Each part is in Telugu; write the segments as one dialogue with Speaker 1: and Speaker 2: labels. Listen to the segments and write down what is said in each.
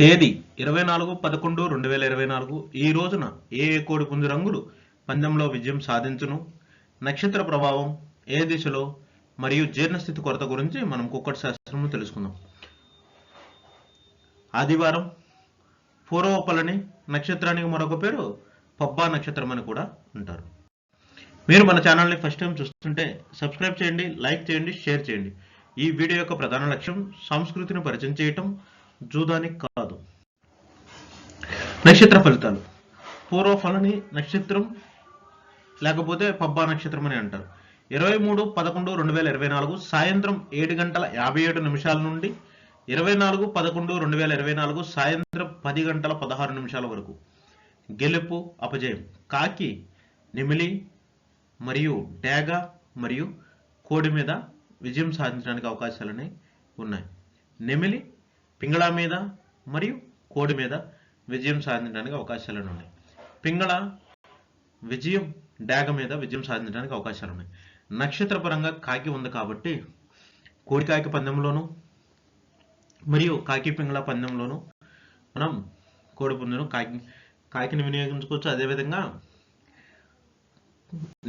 Speaker 1: తేదీ ఇరవై నాలుగు పదకొండు రెండు వేల ఇరవై నాలుగు ఈ రోజున ఏ ఏ కోడి పుంజు రంగులు పందెంలో విజయం సాధించును? నక్షత్ర ప్రభావం ఏ దిశలో? మరియు జీర్ణస్థితి కొరత గురించి మనం కుక్కటి శాస్త్రము తెలుసుకుందాం. ఆదివారం పూర్వపలని నక్షత్రానికి మరొక పేరు పబ్బా నక్షత్రం అని కూడా అంటారు. మీరు మన ఛానల్ని ఫస్ట్ టైం చూస్తుంటే సబ్స్క్రైబ్ చేయండి లైక్ చేయండి షేర్ చేయండి. ఈ వీడియో యొక్క ప్రధాన లక్ష్యం సంస్కృతిని పరిచయం చేయటం జూదానికి కాదు. నక్షత్ర ఫలితాలు. పూర్వఫలని నక్షత్రం లేకపోతే పబ్బా నక్షత్రం అని అంటారు. ఇరవై మూడు పదకొండు రెండు వేల ఇరవై నాలుగు సాయంత్రం ఏడు గంటల యాభై ఏడు నిమిషాల నుండి ఇరవై నాలుగు పదకొండు రెండు వేల ఇరవై నాలుగు సాయంత్రం పది గంటల పదహారు నిమిషాల వరకు. గెలుపు అపజయం. కాకి నిమిలి మరియు డేగ మరియు కోడి మీద విజయం సాధించడానికి అవకాశాలని ఉన్నాయి. నెమిలి పింగళ మీద మరియు కోడి మీద విజయం సాధించడానికి అవకాశాలు ఉన్నాయి. పింగళ విజయం డాగ మీద విజయం సాధించడానికి అవకాశాలు ఉన్నాయి. నక్షత్రపరంగా కాకి ఉంది కాబట్టి కోడి కాకి పందెంలోను మరియు కాకి పింగళ పందెంలోను మనం కోడి పుంజును కాకి కాకిని వినియోగించుకోవచ్చు. అదేవిధంగా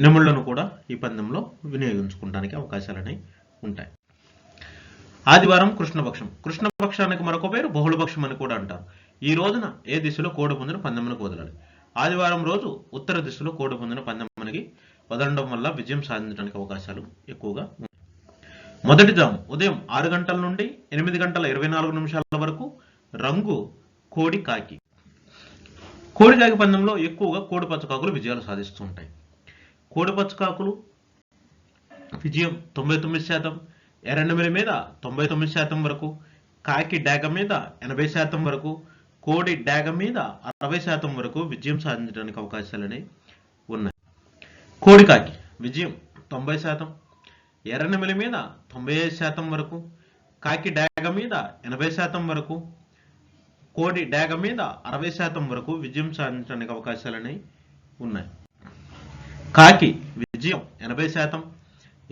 Speaker 1: నెముళ్ళను కూడా ఈ పందెంలో వినియోగించుకోవడానికి అవకాశాలు అనేవి ఉంటాయి. ఆదివారం కృష్ణపక్షం. కృష్ణపక్షానికి మరొక పేరు బహుళపక్షం అని కూడా అంటారు. ఈ రోజున ఏ దిశలో కోడిపుంజును పందెమునకు వదలాలి? ఆదివారం రోజు ఉత్తర దిశలో కోడి పుంజును పందెమునికి వదలడం వల్ల విజయం సాధించడానికి అవకాశాలు ఎక్కువగా ఉన్నాయి. మొదటి జాము. ఉదయం ఆరు గంటల నుండి ఎనిమిది గంటల ఇరవై నాలుగు నిమిషాల వరకు రంగు కోడి కాకి. కోడి కాకి పందెంలో ఎక్కువగా కోడి పచ్చకాకులు విజయాలు సాధిస్తూ ఉంటాయి. కోడి పచ్చకాకులు విజయం తొంభై తొమ్మిది శాతం ఎర్రనెమిలి మీద తొంభై తొమ్మిది శాతం వరకు కాకి డాగ మీద ఎనభై శాతం వరకు కోడి డాగ మీద అరవై శాతం వరకు విజయం సాధించడానికి అవకాశాలని ఉన్నాయి. కోడి కాకి విజయం తొంభై శాతం ఎర్రనెమిలి మీద తొంభై ఐదు శాతం వరకు కాకి డాగ మీద ఎనభై శాతం వరకు కోడి డాగ మీద అరవై శాతం వరకు విజయం సాధించడానికి అవకాశాలని ఉన్నాయి. కాకి విజయం ఎనభై శాతం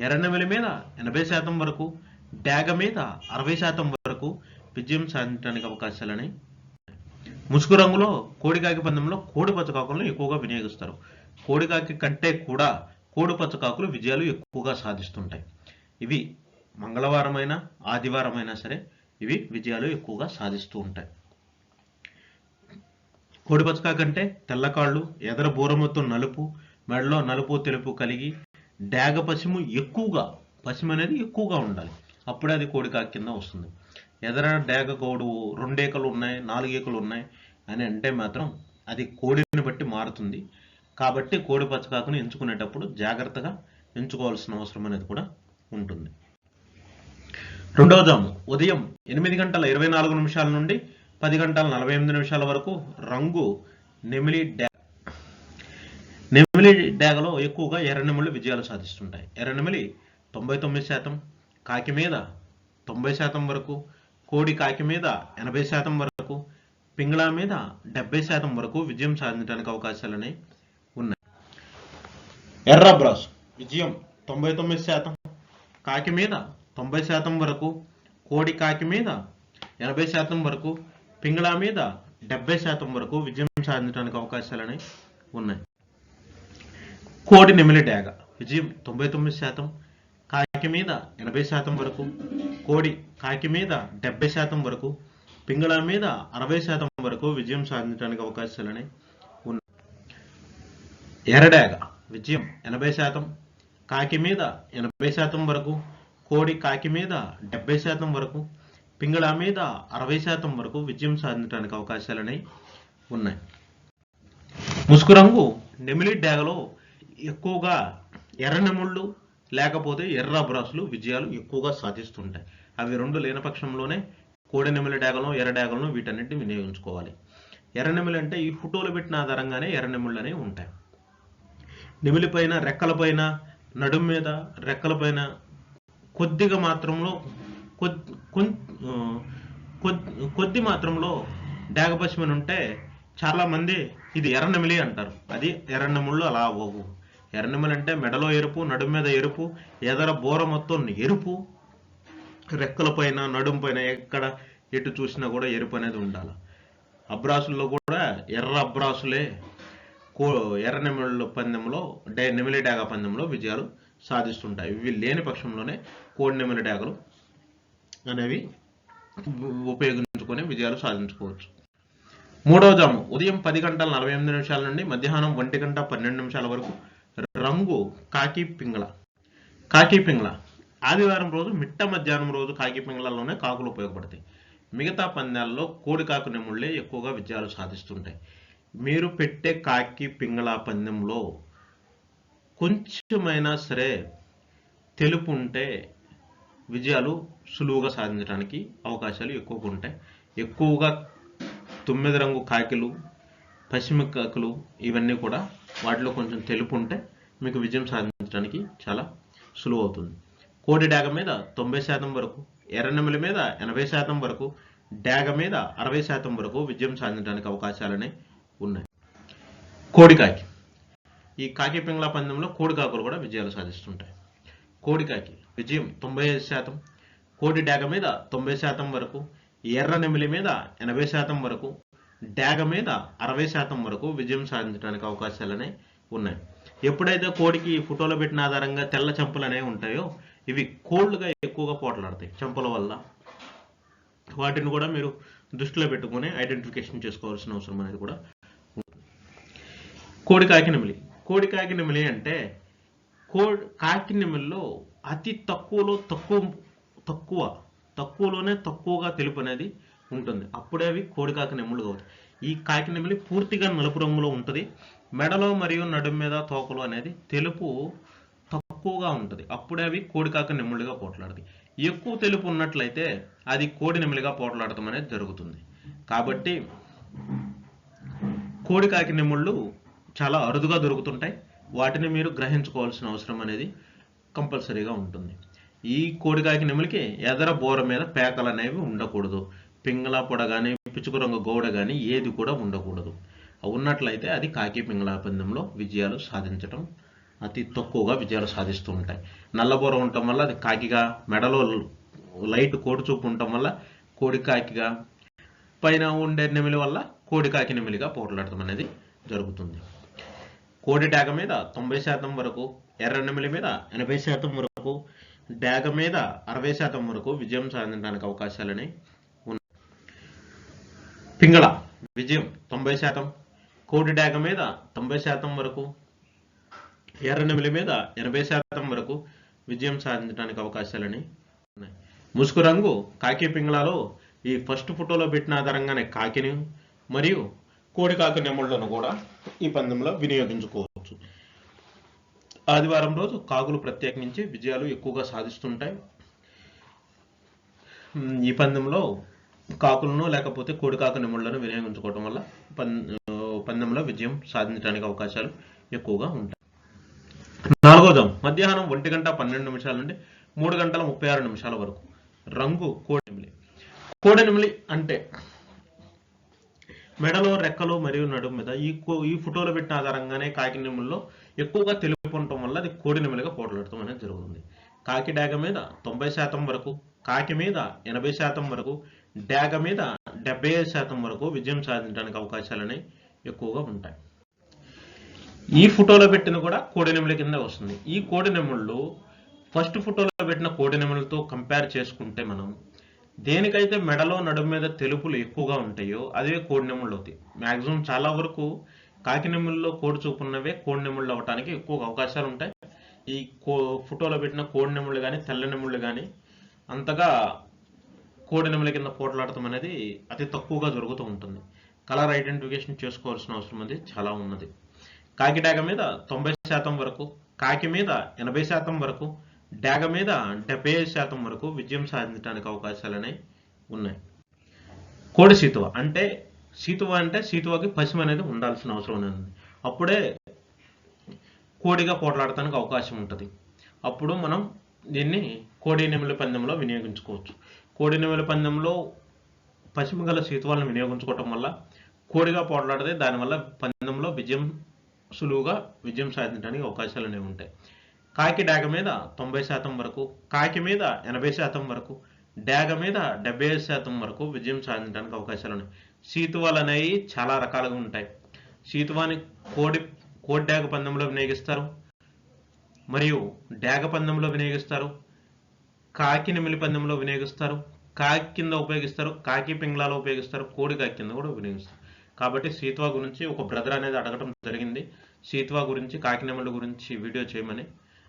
Speaker 1: ఎర్రనెమిలి మీద ఎనభై శాతం వరకు డాగ మీద అరవై శాతం వరకు విజయం సాధించడానికి అవకాశాలని ముసుగు రంగులో కోడికాకి పందెంలో కోడి పచ్చకాకులను ఎక్కువగా వినియోగిస్తారు. కోడికాకి కంటే కూడా కోడి పచ్చకాకులు విజయాలు ఎక్కువగా సాధిస్తుంటాయి. ఇవి మంగళవారమైన ఆదివారమైనా సరే ఇవి విజయాలు ఎక్కువగా సాధిస్తూ ఉంటాయి. కోడి పచ్చకాకంటే తెల్లకాళ్ళు ఎదర బూరముతో నలుపు మెడలో నలుపు తెలుపు కలిగి డాగ పసిము ఎక్కువగా పసిము అనేది ఎక్కువగా ఉండాలి. అప్పుడే అది కోడికాకి కింద వస్తుంది. ఎదర డాగ కోడు రెండేకలు ఉన్నాయి నాలుగేకలు ఉన్నాయి అని అంటే మాత్రం అది కోడిని బట్టి మారుతుంది. కాబట్టి కోడి పచ్చకాకును ఎంచుకునేటప్పుడు జాగ్రత్తగా ఎంచుకోవాల్సిన అవసరం అనేది కూడా ఉంటుంది. రెండవ జాము ఉదయం ఎనిమిది గంటల ఇరవై నాలుగు నిమిషాల నుండి పది గంటల నలభై ఎనిమిది నిమిషాల వరకు రంగు నెమిలి నెమిలి డాగలో ఎక్కువగా ఎర్రనెమిళ్ళు విజయాలు సాధిస్తుంటాయి. ఎర్రనెమిలి తొంభై తొమ్మిది శాతం కాకి మీద తొంభై శాతం వరకు కోడి కాకి మీద ఎనభై శాతం వరకు పింగళా మీద డెబ్బై శాతం వరకు విజయం సాధించడానికి అవకాశాలని ఉన్నాయి. ఎర్రబ్రాస్ విజయం తొంభై తొమ్మిది శాతం కాకి మీద తొంభై శాతం వరకు కోడి కాకి మీద ఎనభై శాతం వరకు పింగళా మీద డెబ్బై శాతం వరకు విజయం సాధించడానికి అవకాశాలని ఉన్నాయి. కోడి నిమిలి డాగ విజయం తొంభై తొమ్మిది శాతం కాకి మీద ఎనభై శాతం వరకు కోడి కాకి మీద డెబ్బై శాతం వరకు పింగళ మీద అరవై శాతం వరకు విజయం సాధించడానికి అవకాశాలని ఉన్నాయి. ఎరడేగ విజయం ఎనభై శాతం కాకి మీద ఎనభై శాతం వరకు కోడి కాకి మీద డెబ్బై శాతం వరకు పింగళ మీద అరవై శాతం వరకు విజయం సాధించడానికి అవకాశాలని ఉన్నాయి. ముసుగు రంగు నెమిలి డాగలో ఎక్కువగా ఎర్రనముళ్ళు లేకపోతే ఎర్ర బ్రాసులు విజయాలు ఎక్కువగా సాధిస్తుంటాయి. అవి రెండు లేని పక్షంలోనే కోడి డాగలను ఎర్ర డాగలను వీటన్నిటిని వినియోగించుకోవాలి. ఎర్రనెమిలి అంటే ఈ ఫోటోలు పెట్టిన ఆధారంగానే ఎర్రనెమిళ్ళు అనేవి ఉంటాయి. నెమిలిపైన పైన నడుము నడుం మీద రెక్కలపైన కొద్దిగా మాత్రంలో కొద్ది కొద్ది మాత్రంలో డాగ పశ్చిమని ఉంటే చాలామంది ఇది ఎర్రనెమిలి అంటారు. అది ఎర్రనెముళ్ళు అలా అవ్వవు. ఎర్రనిమల్ అంటే మెడలో ఎరుపు నడుము మీద ఎరుపు ఎదర బోర మొత్తం ఎరుపు. రెక్కల పైన నడుము పైన ఎక్కడ ఎటు చూసినా కూడా ఎరుపు అనేది ఉండాలి. అబ్రాసుల్లో కూడా ఎర్ర అబ్రాసులే. కో ఎర్రనెమిళ్ళ పందెంలో డై నెమిలి డాగ పందెంలో విజయాలు సాధిస్తుంటాయి. ఇవి లేని పక్షంలోనే కోడి నెమిలి డాగలు అనేవి ఉపయోగించుకొని విజయాలు సాధించుకోవచ్చు. మూడవ జాము ఉదయం పది గంటల నలభై ఎనిమిది నిమిషాల నుండి మధ్యాహ్నం ఒంటి గంట పన్నెండు నిమిషాల వరకు రంగు కాకి పింగళ. కాకి పింగళ. ఆదివారం రోజు మిట్ట మధ్యాహ్నం రోజు కాకి పింగళలోనే కాకులు ఉపయోగపడతాయి. మిగతా పందాల్లో కోడి కాకు నెమ్ముళ్ళే ఎక్కువగా విజయాలు సాధిస్తుంటాయి. మీరు పెట్టే కాకి పింగళ పందెంలో కొంచెమైనా సరే తెలుపు ఉంటే విజయాలు సులువుగా సాధించడానికి అవకాశాలు ఎక్కువగా ఉంటాయి. ఎక్కువగా తొమ్మిది రంగు కాకిలు పశ్చిమ కాకులు ఇవన్నీ కూడా వాటిలో కొంచెం తెలుపు ఉంటే మీకు విజయం సాధించడానికి చాలా సులువు అవుతుంది. కోడి డాగ మీద తొంభై శాతం వరకు ఎర్రనెమల మీద ఎనభై శాతం వరకు డాగ మీద అరవై శాతం వరకు విజయం సాధించడానికి అవకాశాలనే ఉన్నాయి. కోడికాకి ఈ కాకి పింగళ పందెంలో కోడికాకులు కూడా విజయాలు సాధిస్తుంటాయి. కోడికాకి విజయం తొంభై ఐదు శాతం కోడి డాగ మీద తొంభై శాతం వరకు ఎర్ర నెమిలి మీద ఎనభై శాతం వరకు డాగ మీద అరవై శాతం వరకు విజయం సాధించడానికి అవకాశాలనే ఉన్నాయి. ఎప్పుడైతే కోడికి ఫోటోలో పెట్టిన ఆధారంగా తెల్ల చెంపలు అనేవి ఉంటాయో ఇవి కోల్డ్గా ఎక్కువగా పోట్లాడతాయి చెంపల వల్ల. వాటిని కూడా మీరు దృష్టిలో పెట్టుకుని ఐడెంటిఫికేషన్ చేసుకోవాల్సిన అవసరం అనేది కూడా కోడి కాకినెమిలి కోడి కాకినెమిలి అంటే కోడి కాకినెమిలిలో అతి తక్కువలో తక్కువ తక్కువ తక్కువలోనే తక్కువగా తెలుపు అనేది ఉంటుంది. అప్పుడే అవి కోడి కాకి నెమ్ములు అవుతాయి ఈ కాకి నెమిలి పూర్తిగా నలుపు రంగులో ఉంటుంది. మెడలో మరియు నడుము మీద తోకలు అనేది తెలుపు తక్కువగా ఉంటుంది. అప్పుడే అవి కోడి కాకి నెమ్ములుగా పోట్లాడతాయి. ఎక్కువ తెలుపు ఉన్నట్లయితే అది కోడి నెమిలిగా పోట్లాడటం అనేది జరుగుతుంది. కాబట్టి కోడి కాకి నెమ్ముళ్ళు చాలా అరుదుగా దొరుకుతుంటాయి. వాటిని మీరు గ్రహించుకోవాల్సిన అవసరం అనేది కంపల్సరీగా ఉంటుంది. ఈ కోడికాకి నెమలికి ఎదర బోర మీద పేకలు అనేవి ఉండకూడదు. పింగళ పొడ కానీ పిచుకు రంగు గోడ కానీ ఏది కూడా ఉండకూడదు. ఉన్నట్లయితే అది కాకి పింగళ పందెంలో విజయాలు సాధించటం అతి తక్కువగా విజయాలు సాధిస్తూ ఉంటాయి. నల్లబోర ఉండటం వల్ల అది కాకిగా మెడలో లైట్ కోడి చూపు ఉండటం వల్ల కోడి కాకిగా పైన ఉండే నెమిలి వల్ల కోడి కాకి నెమిలిగా పోట్లాడటం అనేది జరుగుతుంది. కోడి డాగ మీద తొంభై శాతం వరకు ఎర్ర నెమిలి మీద ఎనభై శాతం వరకు డాగ మీద అరవై శాతం వరకు విజయం సాధించడానికి అవకాశాలని పింగళ. విజయం తొంభై శాతం. కోడి డాగ మీద తొంభై శాతం వరకు. ఎర్రనెమిలి మీద ఎనభై శాతం వరకు విజయం సాధించడానికి అవకాశాలని ఉన్నాయి. ముసుగు రంగు కాకి పింగళాలో ఈ ఫస్ట్ ఫోటోలో పెట్టిన ఆధారంగానే కాకిని మరియు కోడి కాకి నెమళ్ళను కూడా ఈ పందెంలో వినియోగించుకోవచ్చు. ఆదివారం రోజు కాకులు ప్రత్యేకించి విజయాలు ఎక్కువగా సాధిస్తుంటాయి. ఈ పందెంలో కాకులను లేకపోతే కోడి కాకు వినియోగించుకోవడం వల్ల పందెంలో విజయం సాధించడానికి అవకాశాలు ఎక్కువగా ఉంటాయి. నాలుగో మధ్యాహ్నం ఒంటి గంట పన్నెండు నిమిషాల నుండి మూడు గంటల ముప్పై ఆరు నిమిషాల వరకు. రంగు కోడెమిలి కోడెనిమిలి అంటే మెడలో రెక్కలు మరియు నడుము మీద ఈ కో- ఈ ఫోటోలు పెట్టిన ఆధారంగానే కాకి నెమ్ముల్లో ఎక్కువగా తెలుపు ఉండటం వల్ల అది కోడి నెమలిగా పోట్లాడటం అనేది జరుగుతుంది. కాకి డాగ మీద తొంభై శాతం వరకు కాకి మీద ఎనభై శాతం వరకు డాగ మీద డెబ్బై ఐదు శాతం వరకు విజయం సాధించడానికి అవకాశాలని ఎక్కువగా ఉంటాయి. ఈ ఫోటోలో పెట్టిన కూడా కోడి కింద వస్తుంది. ఈ కోడినెముళ్ళు ఫస్ట్ ఫోటోలో పెట్టిన కోడి నెమలతో కంపేర్ చేసుకుంటే మనం దేనికైతే మెడలో నడుము మీద తెలుపులు ఎక్కువగా ఉంటాయో అదే కోడినెముళ్ళు అవుతాయి మాక్సిమం చాలా వరకు కాకినెముల్లో కోడి చూపున్నవే కోడి నెమళ్ళు ఎక్కువ అవకాశాలు ఉంటాయి. ఈ కో ఫోటోలో పెట్టిన కోడినెముళ్ళు కానీ తెల్లనెముళ్ళు కానీ అంతగా కోడి నెమల కింద పోట్లాడటం అనేది అతి తక్కువగా జరుగుతూ ఉంటుంది. కలర్ ఐడెంటిఫికేషన్ చేసుకోవాల్సిన అవసరం అనేది చాలా ఉన్నది. కాకి డాగ మీద తొంభై శాతం వరకు కాకి మీద ఎనభై శాతం వరకు డాగ మీద డెబ్బై ఐదు శాతం వరకు విజయం సాధించడానికి అవకాశాలనే ఉన్నాయి. కోడి సీతువ అంటే సీతువ అంటే సీతువకి పశువు అనేది ఉండాల్సిన అవసరం ఉంది. అప్పుడే కోడిగా పోట్లాడటానికి అవకాశం ఉంటుంది. అప్పుడు మనం దీన్ని కోడి నెమలి పందెంలో వినియోగించుకోవచ్చు. కోడి పందెంలో పశ్చిమ గల సీతువాలను వినియోగించుకోవటం వల్ల కోడిగా పోట్లాడితే దానివల్ల పందెంలో విజయం సులువుగా విజయం సాధించడానికి అవకాశాలు అనేవి ఉంటాయి. కాకి డాగ మీద తొంభై శాతం వరకు కాకి మీద ఎనభై శాతం వరకు డాగ మీద డెబ్బై ఐదు శాతం వరకు విజయం సాధించడానికి అవకాశాలు ఉన్నాయి. సీతువాలు అనేవి చాలా రకాలుగా ఉంటాయి. సీతువాని కోడి కోడి డాగ పందెంలో వినియోగిస్తారు. మరియు డాగ పందెంలో వినియోగిస్తారు. కాకి నెమిలి పందెంలో వినియోగిస్తారు. కాకి కింద ఉపయోగిస్తారు. కాకి పింగ్లాలో ఉపయోగిస్తారు. కోడి కాకి కింద కూడా వినియోగిస్తారు కాబట్టి సీత్వా గురించి ఒక బ్రదర్ అనేది అడగడం జరిగింది. సీత్వా గురించి కాకినెమల గురించి వీడియో చేయమని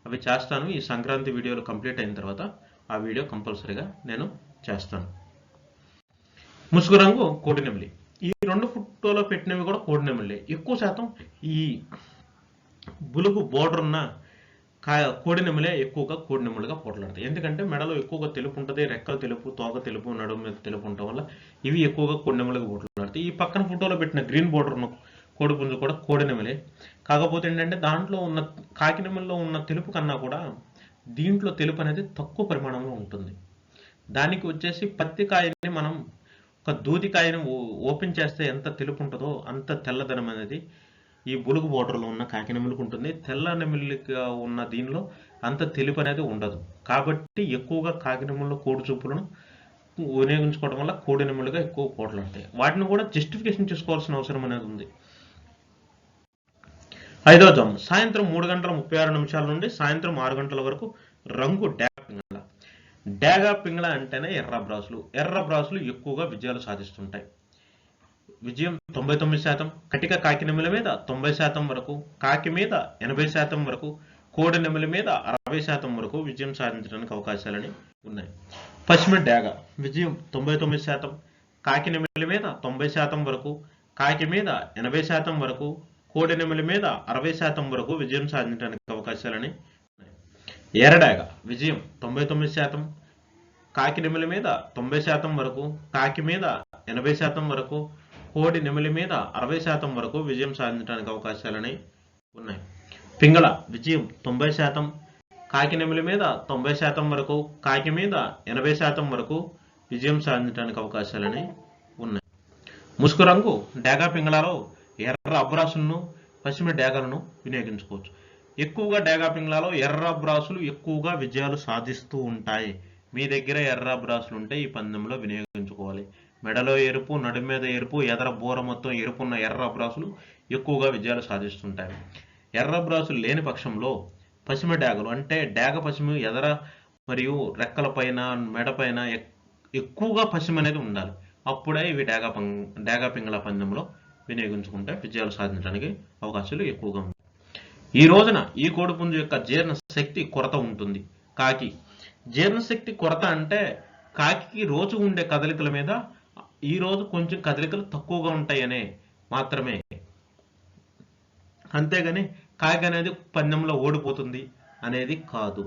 Speaker 1: అవి చేస్తాను. ఈ సంక్రాంతి వీడియోలు కంప్లీట్ అయిన తర్వాత ఆ వీడియో కంపల్సరీగా నేను చేస్తాను. ముసుగు రంగు కోడి ఈ రెండు ఫోటోలో పెట్టినవి కూడా కోడి నెమలి. ఎక్కువ శాతం ఈ బులుగు బోర్డర్ ఉన్న కా కోడి నెమలే ఎక్కువగా కోడినెమలుగా పోట్లాడతాయి. ఎందుకంటే మెడలో ఎక్కువగా తెలుపు ఉంటుంది రెక్కలు తెలుపు తోక తెలుపు నడుము మీద తెలుపు ఉండటం వల్ల ఇవి ఎక్కువగా కోడినెమలుగా పోట్లాడతాయి. ఈ పక్కన ఫోటోలో పెట్టిన గ్రీన్ బోర్డర్ ఉన్న కోడి పుంజు కూడా కోడి నెమలే కాకపోతే ఏంటంటే దాంట్లో ఉన్న కాకినెమల్లో ఉన్న తెలుపు కన్నా కూడా దీంట్లో తెలుపు అనేది తక్కువ పరిమాణంలో ఉంటుంది. దానికి వచ్చేసి పత్తి కాయని మనం ఒక దూదికాయని ఓ- ఓపెన్ చేస్తే ఎంత తెలుపు ఉంటుందో అంత తెల్లదనం అనేది ఈ బులుగు బోర్డర్లో ఉన్న కాకి నెమలికి ఉంటుంది. తెల్ల నెమిలిగా ఉన్న దీనిలో అంత తెలుపు అనేది ఉండదు. కాబట్టి ఎక్కువగా కాకి నెమలిలో కోడి చూపులను వినియోగించుకోవడం వల్ల కోడి నెమలుగా ఎక్కువ పోట్లాడతాయి వాటిని కూడా జస్టిఫికేషన్ చేసుకోవాల్సిన అవసరం అనేది ఉంది. ఐదో జాము సాయంత్రం మూడు గంటల ముప్పై ఆరు నిమిషాల నుండి సాయంత్రం ఆరు గంటల వరకు రంగు డాగా పింగళ. డ్యాగా పింగళ అంటేనే ఎర్ర బ్రాసులు. ఎర్ర బ్రాసులు ఎక్కువగా విజయాలు సాధిస్తుంటాయి. విజయం తొంభై తొమ్మిది శాతం. కటిక కాకి నెమల మీద తొంభై శాతం వరకు కాకి మీద ఎనభై శాతం వరకు కోడి నెమల మీద అరవై శాతం వరకు విజయం సాధించడానికి అవకాశాలని ఉన్నాయి. పశ్చిమ డాగ విజయం తొంభై తొమ్మిది శాతం. కాకి నెమల మీద తొంభై శాతం వరకు కాకి మీద ఎనభై శాతం వరకు కోడి నెమల మీద అరవై శాతం వరకు విజయం సాధించడానికి అవకాశాలని ఉన్నాయి. ఎర్రడాగ విజయం తొంభై తొమ్మిది శాతం. కాకి నెమల మీద తొంభై శాతం వరకు కాకి మీద ఎనభై శాతం వరకు కోడి నెమలి మీద అరవై శాతం వరకు విజయం సాధించడానికి అవకాశాలని ఉన్నాయి. పింగళ విజయం తొంభై శాతం కాకి నెమలి మీద తొంభై శాతం వరకు కాకి మీద ఎనభై శాతం వరకు విజయం సాధించడానికి అవకాశాలని ఉన్నాయి. ముసుగు రంగు డేగా పింగళాలో ఎర్ర అబ్రాసులను పశ్చిమ డేగలను వినియోగించుకోవచ్చు. ఎక్కువగా డేగా పింగళాలో ఎర్ర బ్రాసులు ఎక్కువగా విజయాలు సాధిస్తూ ఉంటాయి. మీ దగ్గర ఎర్ర అబ్రాసులు ఉంటే ఈ పందెంలో వినియోగించుకోవాలి. మెడలో ఎరుపు నడుము మీద ఎరుపు ఎదర బోర మొత్తం ఎరుపున్న ఎర్ర అబ్రాసులు ఎక్కువగా విజయాలు సాధిస్తుంటాయి. ఎర్ర అబ్రాసులు లేని పక్షంలో పశ్చిమ డాగలు అంటే డాగ పశ్చిమ ఎదర మరియు రెక్కల పైన మెడపైన ఎక్- ఎక్కువగా పశ్చిమ అనేది ఉండాలి. అప్పుడే ఇవి డాగా పం డాగా పింగళ పందెంలో వినియోగించుకుంటే విజయాలు సాధించడానికి అవకాశాలు ఎక్కువగా ఉంటాయి. ఈ రోజున ఈ కోడిపుంజు యొక్క జీర్ణ శక్తి కొరత ఉంటుంది. కాకి. జీర్ణశక్తి కొరత అంటే కాకి రోజు ఉండే కదలికల మీద ఈ రోజు కొంచెం కదలికలు తక్కువగా ఉంటాయనే మాత్రమే. అంతేగాని కాకి అనేది పందెంలో ఓడిపోతుంది అనేది కాదు.